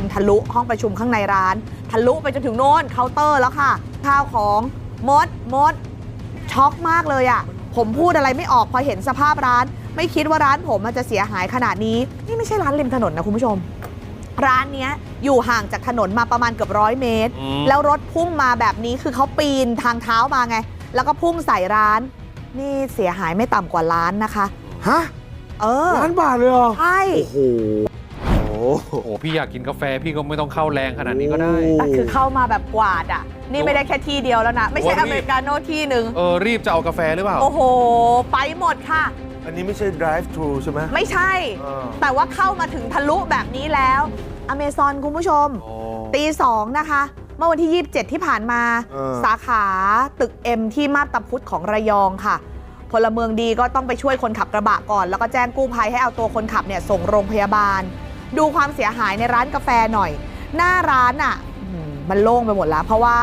นทะลุห้องประชุมข้างในร้าน ทะลุไปจนถึงโน้นเคาน์เตอร์แล้วค่ะ ข้าวของมดมดช็อกมากเลยอะ่ะ ผมพูดอะไรไม่ออกพอเห็นสภาพร้าน ไม่คิดว่าร้านผมมันจะเสียหายขนาดนี้ นี่ไม่ใช่ร้านริมถนนนะคุณผู้ชม ร้านเนี้ยอยู่ห่างจากถนนมาประมาณเกือบร้อยเมตรอืมแล้วรถพุ่งมาแบบนี้คือเขาปีนทางเท้ามาไง แล้วก็พุ่งใส่ร้าน นี่เสียหายไม่ต่ำกว่าล้านนะคะฮะเออล้านบาทเลยเหรอใช่โอ้โห โอ้โหพี่อยากกินกาแฟพี่ก็ไม่ต้องเข้าแรงขนาดนี้ก็ได้ แต่คือเข้ามาแบบกวาดอะ นี่ไม่ได้แค่ที่เดียวแล้วนะ ไม่ใช่โอ้อนี่เมริกาโน่ที่หนึ่งเออรีบจะเอากาแฟหรือเปล่า โอ้โห ไปหมดค่ะ อันนี้ไม่ใช่ drive thru ใช่ไหม ไม่ใช่เออแต่ว่าเข้ามาถึงทะลุแบบนี้แล้ว อเมซอนคุณผู้ชมโอ้ตีสองนะคะ เมื่อวันที่ 27 ที่ผ่านมา เออ สาขาตึก M ที่มาบตาพุธของระยองค่ะ พลเมืองดีก็ต้องไปช่วยคนขับกระบะก่อน แล้วก็แจ้งกู้ภัยให้เอาตัวคนขับเนี่ยส่งโรงพยาบาล ดูความเสียหายในร้านกาแฟหน่อย หน้าร้านอะมันโล่งไปหมดแล้ว เพราะว่า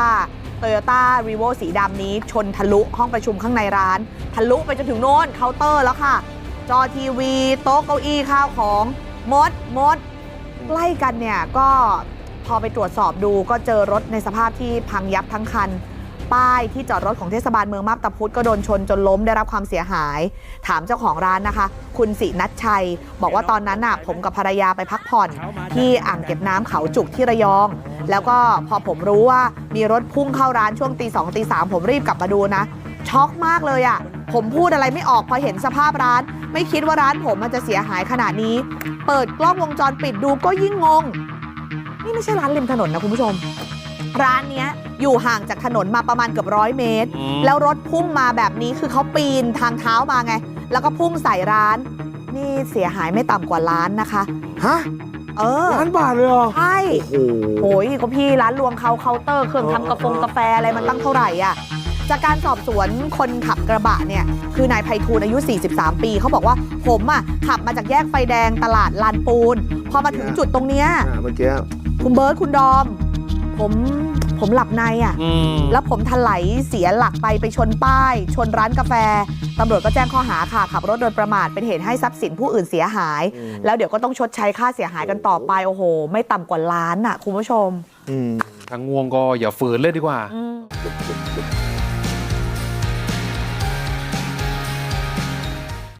Toyota r e v o สีดำนี้ชนทะลุห้องประชุมข้างในร้าน ทะลุไปจนถึงโน้นเคาน์เตอร์แล้วค่ะ จอทีวี โต๊ะเก้าอี้ข้าวของมดมดใกล้กันเนี่ยก็พอไปตรวจสอบดูก็เจอรถในสภาพที่พังยับทั้งคัน ป้ายที่จอดรถของเทศบาลเมืองมาบตาพุธก็โดนชนจนล้มได้รับความเสียหาย ถามเจ้าของร้านนะคะ คุณสินัทชัย บอกว่าตอนนั้นน่ะผมกับภรรยาไปพักผ่อน ที่อ่างเก็บน้ำเขาจุกที่ระยอง แล้วก็พอผมรู้ว่ามีรถพุ่งเข้าร้านช่วงตีสองตีสามผมรีบกลับมาดูนะ ช็อกมากเลยอะ่ะผมพูดอะไรไม่ออกพอเห็นสภาพร้าน ไม่คิดว่าร้านผมมันจะเสียหายขนาดนี้ เปิดกล้องวงจรปิดดูก็ยิ่งงง นี่ไม่ใช่ร้านริมถนนนะคุณผู้ชม ร้านเนี้ยอยู่ห่างจากถนนมาประมาณเกือบร้อยเมตรอืมแล้วรถพุ่งมาแบบนี้คือเขาปีนทางเท้ามาไง แล้วก็พุ่งใส่ร้าน นี่เสียหายไม่ต่ำกว่าล้านนะคะฮะเออล้านบาทเลยเหรอใช่โอ้โหโอ้ยก็พี่ร้านรวงเขาเคาน์เตอร์เครื่องทำกาแฟกาแฟอะไรมันตั้งเท่าไหร่อะจากการสอบสวนคนขับกระบะเนี่ยคือนายไพฑูรย์อายุ 43 ปีเขาบอกว่าผมอะขับมาจากแยกไฟแดงตลาดลานปูน พอมาถึงจุดตรงเนี้ยอะเมื่อกี้คุณเบิร์ตคุณดอม ผมผมหลับในอะอืมแล้วผมถลายเสียหลักไปไปชนป้าย ชนร้านกาแฟตำรวจก็แจ้งข้อหาค่ะขับรถโดยประมาทเป็นเหตุให้ทรัพย์สินผู้อื่นเสียหายอืมแล้วเดี๋ยวก็ต้องชดใช้ค่าเสียหายกันต่อไปโอ้โห ไม่ต่ำกว่าล้านอะคุณผู้ชมอืมทางง่วงก็อย่าฝืนเลยดีกว่าอืม